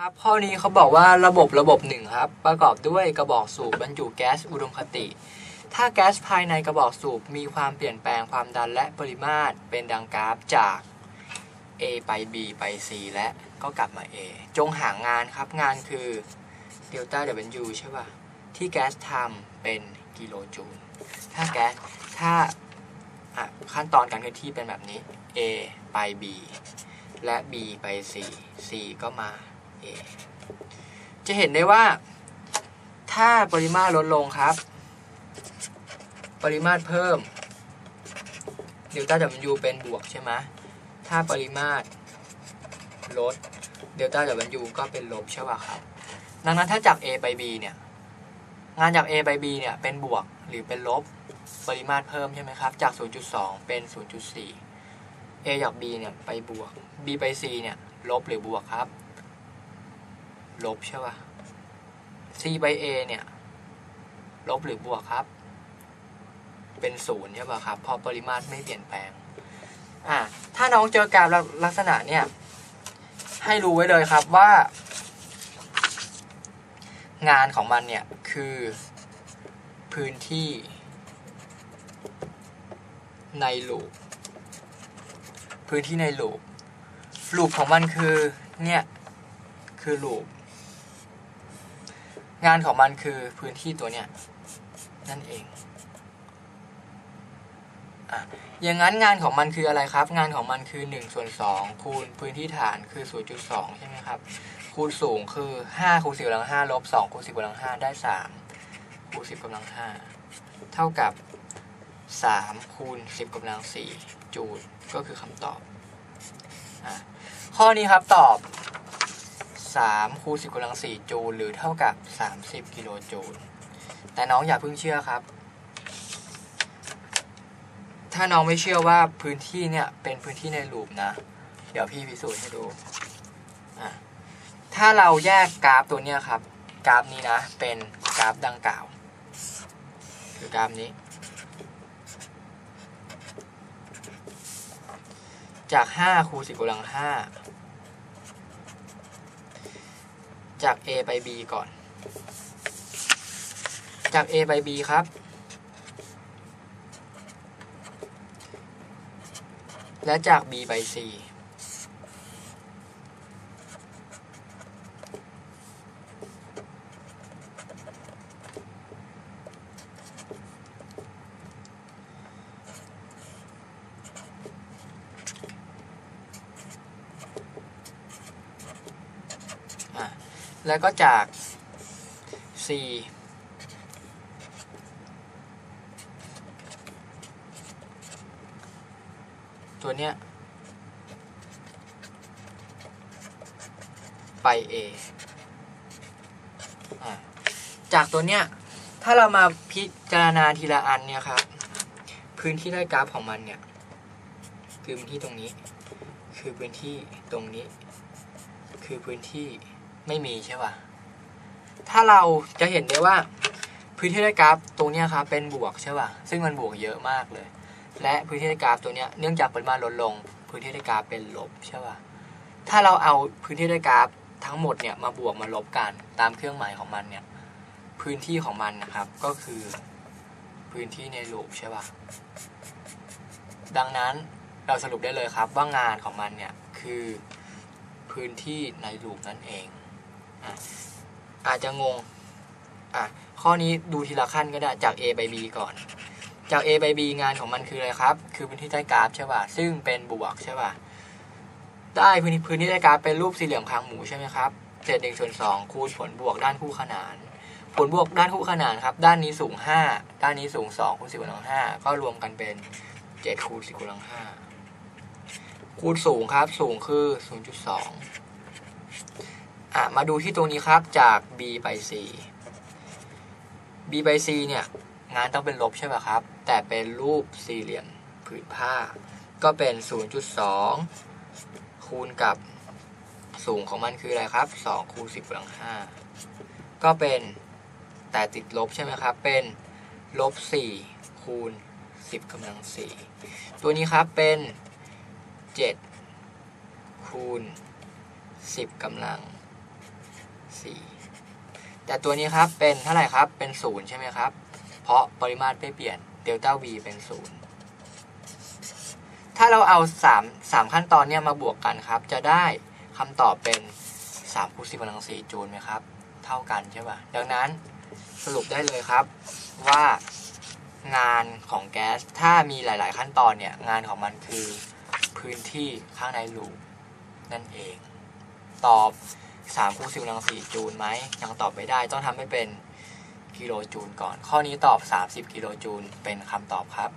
ครับข้อนี้เขาบอกว่าระบบระบบหนึ่งครับ ประกอบด้วยกระบอกสูบบรรจุแก๊สอุดมคติ ถ้าแก๊สภายในกระบอกสูบมีความเปลี่ยนแปลงความดันและปริมาตรเป็นดังกราฟจาก A ไป B ไป C และก็กลับมา A จงหางานครับงานคือ delta W ใช่ป่ะ ที่แก๊สทำเป็นกิโลจูล ถ้าแก๊สถ้าขั้นตอนการเคลื่อนที่เป็นแบบนี้ A ไป B และ B ไป C C ก็มา A จะเห็นได้ว่า ถ้าปริมาตรลดลงครับ ปริมาตรเพิ่มเดลต้า W เป็นบวกใช่ไหมถ้าปริมาตรลดเดลต้า W ก็เป็นลบใช่ป่ะครับ ดังนั้นถ้าจาก A ไป B เนี่ยงานจาก A ไป B เนี่ยเป็นบวกหรือเป็นลบปริมาตรเพิ่มใช่ไหมครับ จาก 0.2 เป็น 0.4 A จาก B เนี่ยไปบวก B ไป C เนี่ยลบหรือบวกครับ ลบใช่ป่ะ C ไป A เนี่ย ลบหรือบวกครับ เป็นศูนย์ใช่ป่ะครับเพราะปริมาตรไม่เปลี่ยนแปลง อ่าถ้าน้องเจอกราฟลักษณะเนี่ย ให้รู้ไว้เลยครับว่า งานของมันเนี่ย คือพื้นที่ในลูปพื้นที่ในลูปลูปของมันคือ เนี่ย คือลูป งานของมันคือพื้นที่ตัวเนี้ยนั่นเองอะอย่างนั้นงานของมันคืออะไรครับ งานของมันคือ1ส่วน2คูณพื้นที่ฐานคือ 0.2 ใช่ไหมครับ คูณสูงคือ 5คูณ10กำลัง5ลบ2คูณ10กำลัง5ได้ 3 คูณ 10กำลัง5เท่ากับ 3 คูณ 10กำลัง4จูลก็คือคำตอบอข้อนี้ครับตอบ 3คูณ10กำลัง 4 จูลหรือเท่ากับ 30 กิโลจูล แต่น้องอย่าเพิ่งเชื่อครับ ถ้าน้องไม่เชื่อว่าพื้นที่เนี่ยเป็นพื้นที่ในลูปนะ เดี๋ยวพี่พิสูจน์ให้ดูถ้าเราแยกกราฟตัวเนี้ยครับ กราฟนี้นะ เป็นกราฟดังกล่าวคือกราฟนี้ จาก5คูณ10กำลัง5 จาก A ไป B ก่อน จาก A ไป B ครับ และจาก B ไป C อะ แล้วก็จาก C ตัวเนี้ย ไป A อะจากตัวเนี้ย ถ้าเรามาพิจารณาทีละอันเนี่ยครับ พื้นที่ได้กราฟของมันเนี่ย คือพื้นที่ตรงนี้ คือพื้นที่ตรงนี้ คือพื้นที่ ไม่มีใช่ป่ะ ถ้าเราจะเห็นได้ว่าพื้นที่ได้กราฟตรงนี้ครับเป็นบวกใช่ป่ะ ซึ่งมันบวกเยอะมากเลย และพื้นที่ได้กราฟตัวเนี้ยเนื่องจากปริมาณลดลง พื้นที่ได้กราฟเป็นลบใช่ป่ะ ถ้าเราเอาพื้นที่ได้กราฟทั้งหมดเนี่ยมาบวกมาลบกันตามเครื่องหมายของมันเนี่ยพื้นที่ของมันนะครับก็คือพื้นที่ในลูปใช่ป่ะ ดังนั้นเราสรุปได้เลยครับว่างานของมันเนี่ยคือพื้นที่ในลูปนั่นเอง อาจจะงงอะข้อนี้ดูทีละขั้นก็ได้จาก A ไป B ก่อน จาก A ไป B งานของมันคืออะไรครับ คือพื้นที่ใต้กราฟใช่ป่ะซึ่งเป็นบวกใช่ป่ะได้พื้นที่พื้นที่ใต้กราฟเป็นรูปสี่เหลี่ยมคางหมูใช่ไหมครับเศษหนึ่งส่วนสองคูณผลบวกด้านคู่ขนาน ผลบวกด้านคู่ขนานครับ ด้านนี้สูงห้าด้านนี้สูงสองคูณสิบกำลังห้าก็รวมกันเป็นเจ็ดคูณสิบกำลังห้าคูณสูงครับ สูงคือศูนย์จุดสอง อะมาดูที่ตรงนี้ครับจาก B ไป C B ไป C เนี่ยงานต้องเป็นลบใช่ไหมครับ แต่เป็นรูปสี่เหลี่ยมผืนผ้า ก็เป็น 0.2 คูณกับสูงของมันคืออะไรครับ 2 คูณ 10กำลัง 5 ก็เป็นแต่ติดลบใช่ไหมครับ เป็นลบ 4 คูณ 10กำลัง 4 ตัวนี้ครับเป็น 7 คูณ 10กำลัง สี่แต่ตัวนี้ครับเป็นเท่าไหร่ครับเป็นศูนย์ใช่ไหมครับ เพราะปริมาตรไม่เปลี่ยนเดลต้า v เป็นศูนย์ถ้าเราเอาสามสามขั้นตอนเนี่ยมาบวกกันครับ จะได้คำตอบเป็นสามคูณสิบกำลังสี่จูลไหมครับ เท่ากันใช่ป่ะดังนั้นสรุปได้เลยครับว่างานของแก๊สถ้ามีหลาย ๆ ขั้นตอนเนี่ยงานของมันคือพื้นที่ข้างในรูนั่นเอง ตอบ 3คูณ10กำลัง4จูลไหมยังตอบไม่ได้ต้องทำให้เป็นกิโลจูลก่อน ข้อนี้ตอบ 30 กิโลจูลเป็นคำตอบครับ